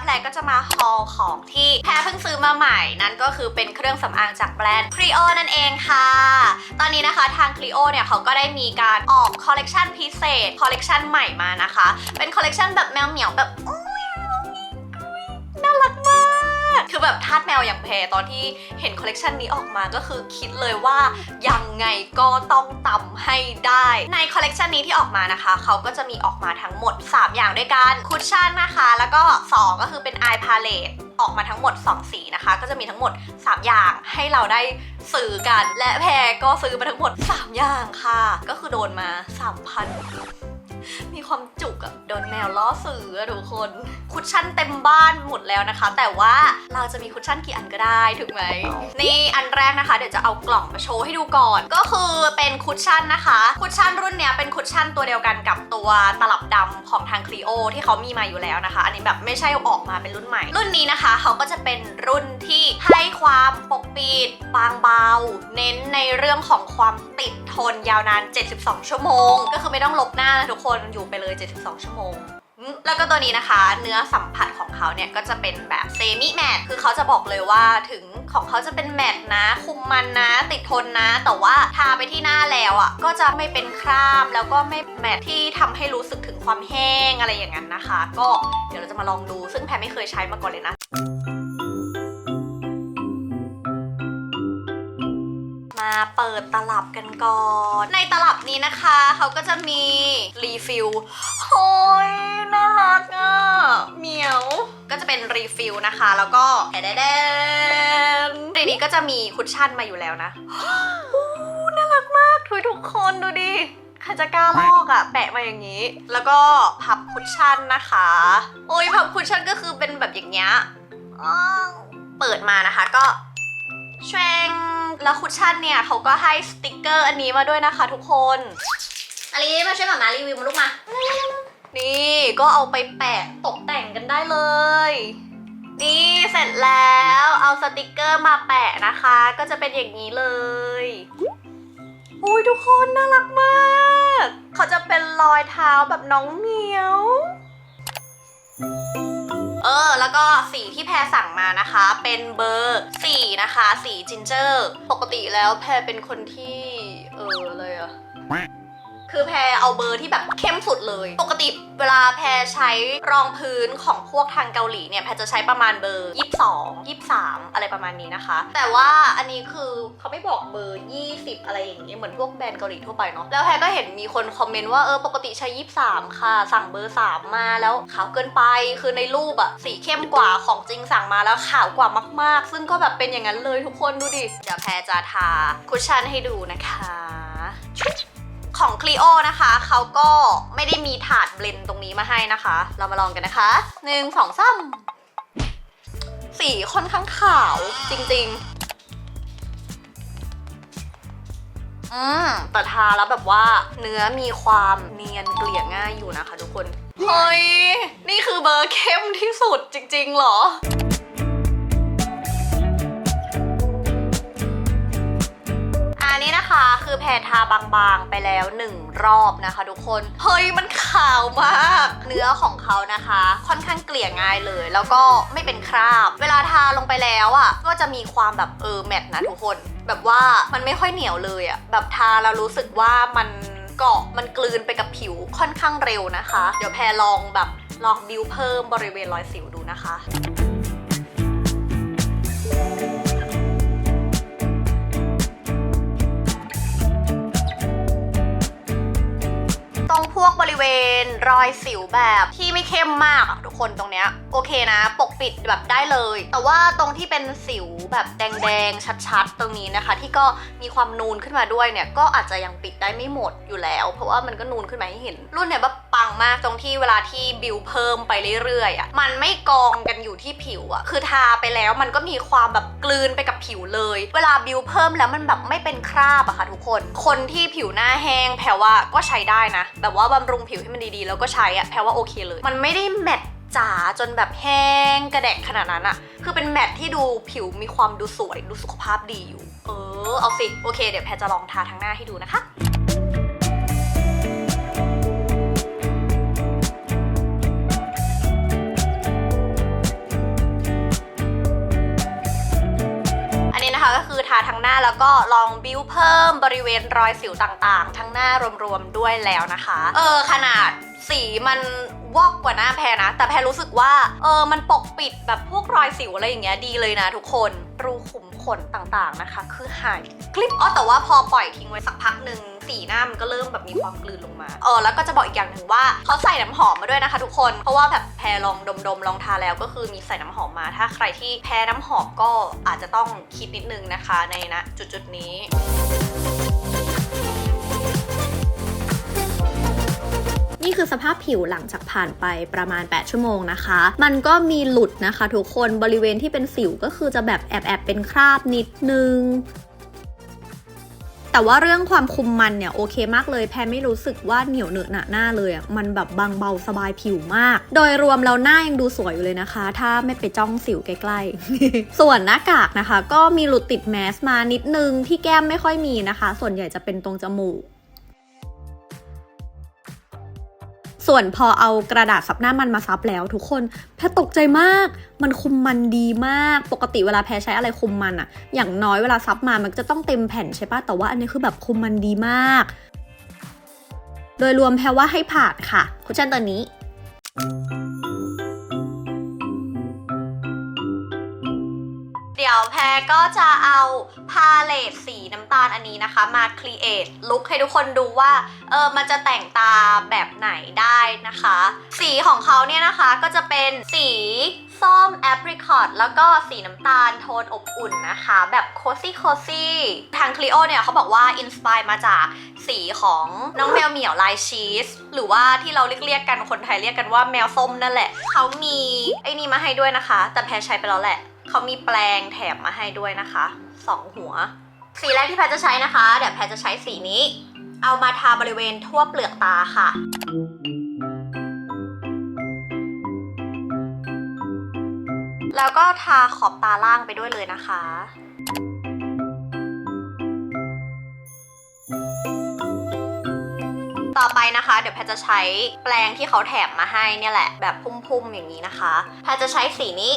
แพรก็จะมาฮอลของที่แพรเพิ่งซื้อมาใหม่ นั่นก็คือเป็นเครื่องสำอางจากแบรนด์ Clio นั่นเองค่ะ ตอนนี้นะคะทาง Clio เนี่ยเขาก็ได้มีการออกคอลเลกชันพิเศษ คอลเลกชันใหม่มานะคะ เป็นคอลเลกชันแบบแมวเหมียวแบบ แบบทาสแมวอย่างแพรตอนที่เห็นคอลเลกชันนี้ออกมาก็คือคิดเลยว่ายังไงก็ต้องตำให้ได้ ในคอลเลกชันนี้ที่ออกมานะคะ เขาก็จะมีออกมาทั้งหมด 3 อย่างด้วยกันคุชชั่นนะคะ แล้วก็ 2 ก็คือเป็น eye palette ออกมาทั้งหมด 2 สีนะคะ ก็จะมีทั้งหมด 3 อย่างให้เราได้ซื้อกัน และแพรก็ซื้อมาทั้งหมด 3 อย่างค่ะ ก็คือโดนมา 3,000 มีความจุกอะโดนแมวล่อซื้ออะทุกคน คุชชั่นเต็มบ้านหมดแล้วนะคะ แต่ว่าเราจะมีคุชชั่นกี่อันก็ได้ถูกไหม นี่อันแรกนะคะ เดี๋ยวจะเอากล่องมาโชว์ให้ดูก่อน ก็คือเป็นคุชชั่นนะคะ คุชชั่นรุ่นเนี้ยเป็น คุชชั่นตัวเดียวกันกับตัวตลับดำของทางคลีโอที่เขามีมาอยู่แล้วนะคะ อันนี้แบบไม่ใช่ออกมาเป็นรุ่นใหม่ รุ่นนี้นะคะเขาก็จะเป็นรุ่นที่ให้ความปกปิดบางเบา เน้นในเรื่องของความติดทนยาวนาน 72 ชั่วโมง ก็คือไม่ต้องลบหน้านะทุกคนอยู่ไปเลย 72 ชั่วโมง แล้วก็ตัวนี้นะคะ เนื้อสัมผัสของเขาเนี่ยก็จะเป็นแบบเซมิแมตคือเขาจะบอกเลยว่าถึงของเขาจะเป็นแมตนะ คุมมันนะ ติดทนนะ แต่ว่าทาไปที่หน้าแล้วอะก็จะไม่เป็นคราบแล้วก็ไม่แมตที่ทำให้รู้สึกถึงความแห้งอะไรอย่างนั้นนะคะ ก็เดี๋ยวเราจะมาลองดูซึ่งแพรไม่เคยใช้มาก่อนเลยนะ เปิดตลับกันก่อน ในตลับนี้นะคะเขาก็จะมีรีฟิลโอ้ยน่ารักอะเหมียวก็จะเป็นรีฟิลนะคะ แล้วก็แดดแดนในนี้ก็จะมีคุชชั่นมาอยู่แล้วนะโอ้น่ารักมากทุยทุกคนดูดิใครจะกล้าลอกอะแปะมาอย่างนี้ แล้วก็พับคุชชั่นนะคะ โอ้ยพับคุชชั่นก็คือเป็นแบบอย่างเงี้ยเปิดมานะคะก็แชง แล้วคุชชั่นเนี่ยเขาก็ให้สติกเกอร์อันนี้มาด้วยนะคะทุกคนอลิมาช่วยหมามารีวิวมาลูกมา นี่ก็เอาไปแปะตกแต่งกันได้เลย นี่เสร็จแล้วเอาสติกเกอร์มาแปะนะคะ ก็จะเป็นอย่างนี้เลยอุ้ยทุกคนน่ารักมาก เขาจะเป็นรอยเท้าแบบน้องเหมียวเออแล้วก็สีที่แพรสั่งมานะคะ เป็นเบอร์4นะคะ สีจินเจอร์ ปกติแล้วแพรเป็นคนที่ เออเลยอะ คือแพรเอาเบอร์ที่แบบเข้มสุดเลย ปกติเวลาแพรใช้รองพื้นของพวกทางเกาหลีเนี่ยแพรจะใช้ประมาณเบอร์ 22 23 อะไรประมาณนี้นะคะ แต่ว่าอันนี้คือเขาไม่บอกเบอร์ 20 อะไรอย่างเงี้ยเหมือนพวกแบรนด์เกาหลีทั่วไปเนาะแล้วแพรก็เห็นมีคนคอมเมนต์ว่าเออปกติใช้ 23 ค่ะ สั่งเบอร์ 3 มาแล้วขาวเกินไปคือในรูปอะสีเข้มกว่าของจริงสั่งมาแล้วขาวกว่ามาก ๆ ซึ่งก็แบบเป็นอย่างนั้นเลยทุกคนดูดิเดี๋ยวแพรจะทาคุชชั่นให้ดูนะคะ ของ Clio นะคะ เขาก็ไม่ได้มีถาดเบลนด์ตรงนี้มาให้นะคะ เรามาลองกันนะคะหนึ่งสองสามสีค่อนข้างขาวจริงๆ อืมแต่ทาแล้วแบบว่าเนื้อมีความเนียนเกลี่ยง่ายอยู่นะคะทุกคน เฮ้ย นี่คือเบอร์เข้มที่สุดจริงๆเหรอ อันนี้นะคะคือแพรทาบางๆไปแล้วหนึ่งรอบนะคะทุกคน เฮ้ยมันขาวมาก เนื้อของเขานะคะ ค่อนข้างเกลี่ยง่ายเลย แล้วก็ไม่เป็นคราบ เวลาทาลงไปแล้วอะ่ะ ก็จะมีความแบบเออแมทนะทุกคน แบบว่ามันไม่ค่อยเหนียวเลยอะ่ะ แบบทาแล้วรู้สึกว่ามันเกาะมันกลืนไปกับผิวค่อนข้างเร็วนะคะ เดี๋ยวแพรลองแบบลองบิวเพิ่มบริเวณรอยสิวดูนะคะ ริเวณรอยสิวแบบที่ไม่เข้มมากอะทุกคนตรงเนี้ยโอเคนะ ปกปิดแบบได้เลย แต่ว่าตรงที่เป็นสิวแบบแดงๆชัดๆ ตรงนี้นะคะ ที่ก็มีความนูนขึ้นมาด้วยเนี่ยก็อาจจะยังปิดได้ไม่หมดอยู่แล้ว เพราะว่ามันก็นูนขึ้นมาให้เห็น รุ่นเนี่ยแบบปังมากตรงที่เวลาที่บิวเพิ่มไปเรื่อยๆอะมันไม่กองกันอยู่ที่ผิวอะคือทาไปแล้วมันก็มีความแบบกลืนไปกับผิวเลย เวลาบิวเพิ่มแล้วมันแบบไม่เป็นคราบอะค่ะทุกคน คนที่ผิวหน้าแห้งแพรว่าก็ใช้ได้นะ แบบว่าบำรุงผิวให้มันดีๆ แล้วก็ใช้อะแพรว่าโอเคเลย มันไม่ได้แมตต์จ๋าจนแบบแห้งกระแดกขนาดนั้นอะคือเป็นแมตต์ที่ดูผิวมีความดูสวยดูสุขภาพดีอยู่ เออเอาสิ โอเค เดี๋ยวแพรจะลองทาทั้งหน้าให้ดูนะคะาทั้งหน้าแล้วก็ลองบิวเพิ่มบริเวณรอยสิวต่างๆ ทั้งหน้ารวมๆด้วยแล้วนะคะ เออขนาดสีมันวอกกว่าหน้าแพรนะ แต่แพรรู้สึกว่าเออมันปกปิดแบบพวกรอยสิวอะไรอย่างเงี้ยดีเลยนะทุกคนรูขุมขนต่างๆนะคะ คือหายคลิปอ๋อแต่ว่าพอปล่อยทิ้งไว้สักพักหนึ่ง สีหน้ามันก็เริ่มแบบมีความกลืนลงมา เออแล้วก็จะบอกอีกอย่างหนึ่งว่าเขาใส่น้ำหอมมาด้วยนะคะ ทุกคน เพราะว่าแบบแพรลองดมๆลองทาแล้วก็คือมีใส่น้ำหอมมา ถ้าใครที่แพ้น้ำหอมก็อาจจะต้องคิดนิดนึงนะคะในนะจุดๆนี้นี่คือสภาพผิวหลังจากผ่านไปประมาณ 8 ชั่วโมงนะคะ มันก็มีหลุดนะคะ ทุกคนบริเวณที่เป็นสิวก็คือจะแบบแอบแอบเป็นคราบนิดนึง แต่ว่าเรื่องความคุมมันเนี่ยโอเคมากเลย แพรไม่รู้สึกว่าเหนียวเหนอะหนะหน้าเลยอะ่ะมันแบบบางเบาสบายผิวมาก โดยรวมเราหน้ายังดูสวยอยู่เลยนะคะ ถ้าไม่ไปจ้องสิวใกล้ๆ ส่วนหน้ากากนะคะ ก็มีหลุดติดแมสมานิดนึงที่แก้มไม่ค่อยมีนะคะ ส่วนใหญ่จะเป็นตรงจมูก ส่วนพอเอากระดาษซับหน้ามันมาซับแล้วทุกคนแพรตกใจมาก มันคุมมันดีมาก ปกติเวลาแพรใช้อะไรคุมมันอะอย่างน้อยเวลาซับมามันจะต้องเต็มแผ่นใช่ปะแต่ว่าอันนี้คือแบบคุมมันดีมาก โดยรวมแพรว่าให้ผ่านค่ะคุชชั่นตัวนี้ วแพรก็จะเอาพาเลตสีน้ำตาลอันนี้นะคะ มาครีเอทลุคให้ทุกคนดูว่าเออมันจะแต่งตาแบบไหนได้นะคะ สีของเขาเนี่ยนะคะก็จะเป็นสีส้มแอปริคอตแล้วก็สีน้ำตาลโทนอบอุ่นนะคะ แบบโคซี่โคซี่ทางคลีโอเนี่ยเขาบอกว่าอินสปายมาจากสีของน้องแมวเหมียวลายชีส หรือว่าที่เราเรียกกันคนไทยเรียกกันว่าแมวส้มนั่นแหละ เขามีไอ้นี่มาให้ด้วยนะคะ แต่แพรใช้ไปแล้วแหละ เขามีแปลงแถมมาให้ด้วยนะคะสองหัว สีแรกที่แพจะใช้นะคะ เดี๋ยวแพจะใช้สีนี้ เอามาทาบริเวณทั่วเปลือกตาค่ะแล้วก็ทาขอบตาล่างไปด้วยเลยนะคะ ต่อไปนะคะ เดี๋ยวแพจะใช้แปลงที่เขาแถมมาให้เนี่ยแหละ แบบพุ่มๆอย่างนี้นะคะ แพจะใช้สีนี้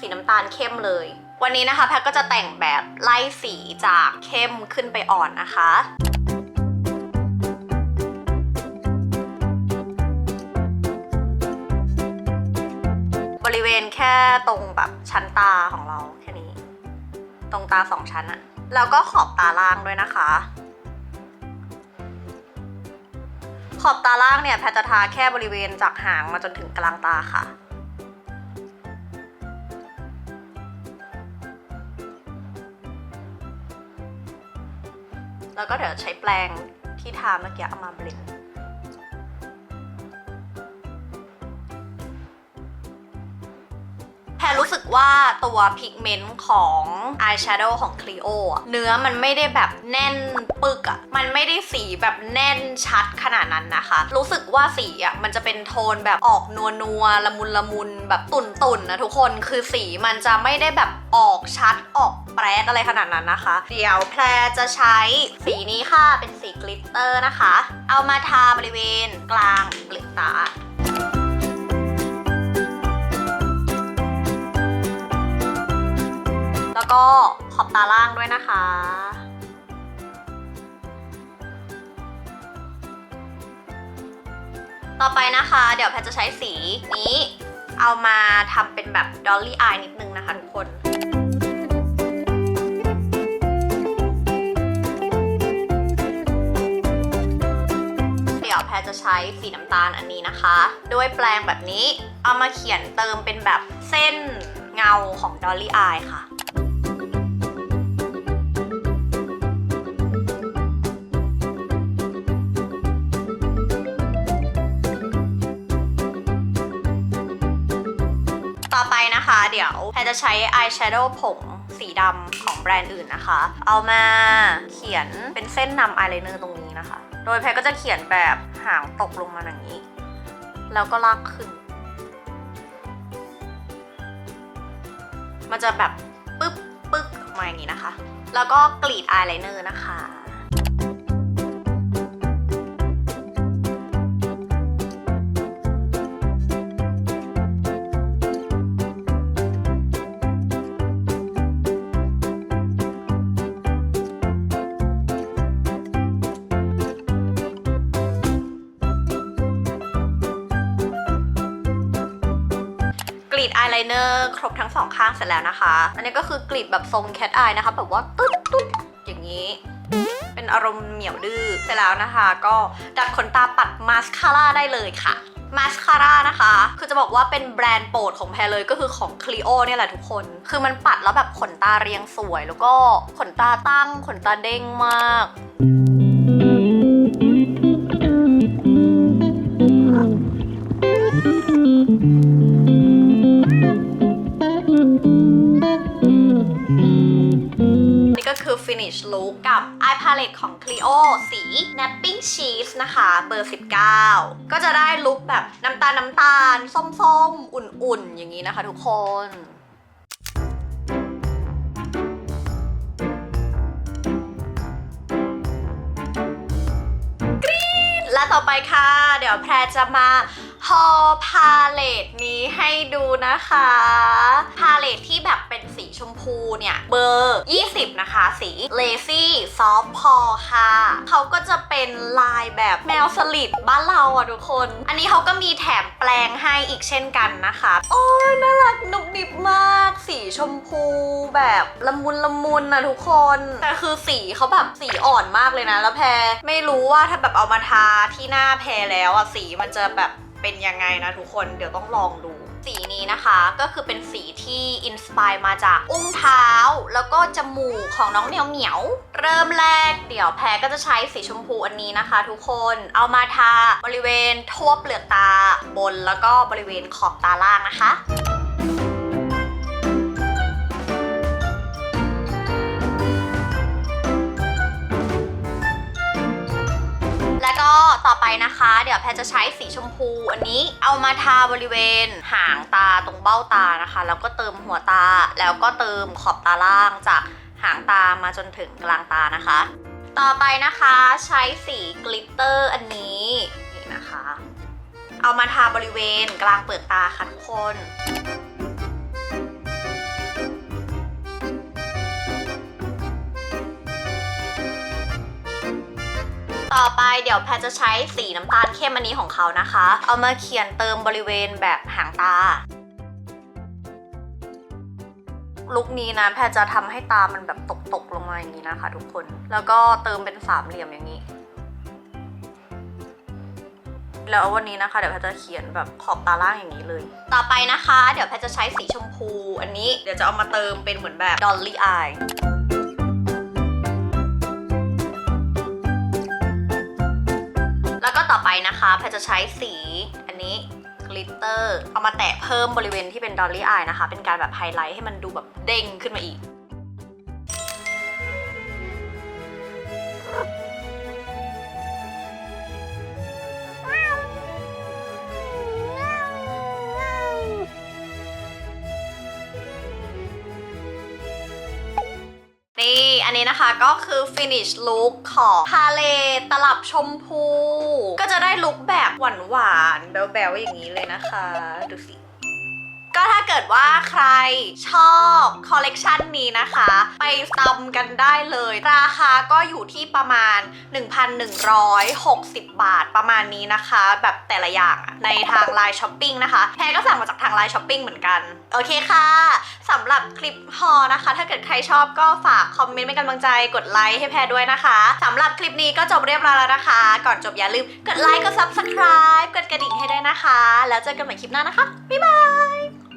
สีน้ำตาลเข้มเลย วันนี้นะคะแพทก็จะแต่งแบบไล่สีจากเข้มขึ้นไปอ่อนนะคะบริเวณแค่ตรงแบบชั้นตาของเราแค่นี้ ตรงตาสองชั้นอะแล้วก็ขอบตาล่างด้วยนะคะ ขอบตาล่างเนี่ยแพทจะทาแค่บริเวณจากหางมาจนถึงกลางตาค่ะ แล้วก็เดี๋ยวใช้แปรงที่ทาเมื่อกี้เอามาเบลนด์ แพรรู้สึกว่าตัวพิกเมนต์ของอายแชโดว์ของ Clio อเนื้อมันไม่ได้แบบแน่นปึกอะมันไม่ได้สีแบบแน่นชัดขนาดนั้นนะคะ รู้สึกว่าสีอะมันจะเป็นโทนแบบออกนัวนัวละมุนละมุนแบบตุ่นตุ่นนะทุกคนคือสีมันจะไม่ได้แบบออกชัดออกแปรดอะไรขนาดนั้นนะคะ เดี๋ยวแพรจะใช้สีนี้ค่ะเป็นสีกลิตเตอร์นะคะ เอามาทาบริเวณกลางเปลือกตา แล้วก็ขอบตาล่างด้วยนะคะ ต่อไปนะคะ เดี๋ยวแพทจะใช้สีนี้เอามาทำเป็นแบบดอลลี่อายนิดนึงนะคะทุกคนเดี๋ยวแพรจะใช้สีน้ำตาลอันนี้นะคะ ด้วยแปรงแบบนี้ เอามาเขียนเติมเป็นแบบเส้นเงาของดอลลี่อายค่ะ จะใช้อายแชโดว์ผงสีดำของแบรนด์อื่นนะคะ เอามาเขียนเป็นเส้นนำอายไลเนอร์ตรงนี้นะคะ โดยแพรก็จะเขียนแบบหางตกลงมาอย่างนี้ แล้วก็ลากขึ้น มันจะแบบปึ๊บปึ๊กออกมาอย่างนี้นะคะ แล้วก็กรีดอายไลเนอร์นะคะีดอายไลเนอร์ครบทั้งสองข้างเสร็จแล้วนะคะ อันนี้ก็คือกรีดแบบทรงแคทอายนะคะ แบบว่าตุ๊ดตุ๊ดอย่างนี้ เป็นอารมณ์เหมียวดื้อเสร็จแล้วนะคะ ก็ดัดขนตาปัดมาสคาร่าได้เลยค่ะมาสคาร่านะคะ คือจะบอกว่าเป็นแบรนด์โปรดของแพรเลยก็คือของ Clio เนี่ยแหละทุกคน คือมันปัดแล้วแบบขนตาเรียงสวย แล้วก็ขนตาตั้งขนตาเด้งมาก Beige Look กับ eye palette ของ Clio สี napping cheese นะคะเบอร์ 19 ก็จะได้ลุคแบบน้ำตาลน้ำตาล ส้มๆ อุ่นๆ อย่างนี้นะคะทุกคนและต่อไปค่ะ เดี๋ยวแพรจะมา ฮอพาเลตนี้ให้ดูนะคะ พาเลตที่แบบเป็นสีชมพูเนี่ย เบอร์ 20 นะคะ สี Lazy Soft p a w ค่ะ เขาก็จะเป็นลายแบบแมวสลิดบ้านเราอะทุกคน อันนี้เขาก็มีแถมแปลงให้อีกเช่นกันนะคะ โอ้ยน่ารักนุบนิบมาก สีชมพูแบบละมุนละมุนนะทุกคน แต่คือสีเขาแบบสีอ่อนมากเลยนะ แล้วแพรไม่รู้ว่าถ้าแบบเอามาทาที่หน้าแพรแล้วอะสีมันจะแบบ เป็นยังไงนะทุกคนเดี๋ยวต้องลองดู สีนี้นะคะก็คือเป็นสีที่อินสปายมาจากอุ้งเท้า แล้วก็จมูกของน้องเหมียวเหมียว เริ่มแรกเดี๋ยวแพรก็จะใช้สีชมพูอันนี้นะคะ ทุกคนเอามาทาบริเวณทั่วเปลือกตาบนแล้วก็บริเวณขอบตาล่างนะคะ ต่อไปนะคะ เดี๋ยวแพรจะใช้สีชมพู อันนี้เอามาทาบริเวณ หางตาตรงเบ้าตานะคะ แล้วก็เติมหัวตาแล้วก็เติมขอบตาล่างจากหางตามาจนถึงกลางตานะคะ ต่อไปนะคะใช้สีกลิตเตอร์อันนี้นี่นะคะ เอามาทาบริเวณกลางเปลือกตาค่ะทุกคน ต่อไปเดี๋ยวแพรจะใช้สีน้ำตาลเข้มอันนี้ของเขานะคะ เอามาเขียนเติมบริเวณแบบหางตา ลุคนี้นะแพรจะทำให้ตามันแบบตกๆลงมาอย่างนี้นะคะ ทุกคน แล้วก็เติมเป็นสามเหลี่ยมอย่างนี้ แล้ววันนี้นะคะ เดี๋ยวแพรจะเขียนแบบขอบตาล่างอย่างนี้เลย ต่อไปนะคะ เดี๋ยวแพรจะใช้สีชมพู อันนี้เดี๋ยวจะเอามาเติมเป็นเหมือนแบบดอลลี่อาย นะคะแพจะใช้สีอันนี้กลิตเตอร์เอามาแตะเพิ่มบริเวณที่เป็นดอลลี่อายนะคะ เป็นการแบบไฮไลท์ให้มันดูแบบเด้งขึ้นมาอีก นี้นะคะก็คือ finish look ของพาเลตตลับชมพู ก็จะได้ลุคแบบหวานหวานๆแบ๊วๆอย่างนี้เลยนะคะ ดูสิ ก็ถ้าเกิดว่าใครชอบคอลเลกชันนี้นะคะ ไปตำกันได้เลย ราคาก็อยู่ที่ประมาณ 1,160 บาทประมาณนี้นะคะ แบบแต่ละอย่างในทางไลน์ช้อปปิ้งนะคะแพรก็สั่งมาจากทางไลน์ช้อปปิ้งเหมือนกัน โอเคค่ะสำหรับคลิปฮอนะคะ ถ้าเกิดใครชอบก็ฝากคอมเมนต์เป็นกำลังใจกดไลค์ให้แพรด้วยนะคะสำหรับคลิปนี้ก็จบเรียบร้อยแล้วนะคะ ก่อนจบอย่าลืมกดไลค์กด subscribe กดกระดิ่งให้ด้วยนะคะ แล้วเจอกันใหม่คลิปหน้านะคะบ๊ายบาย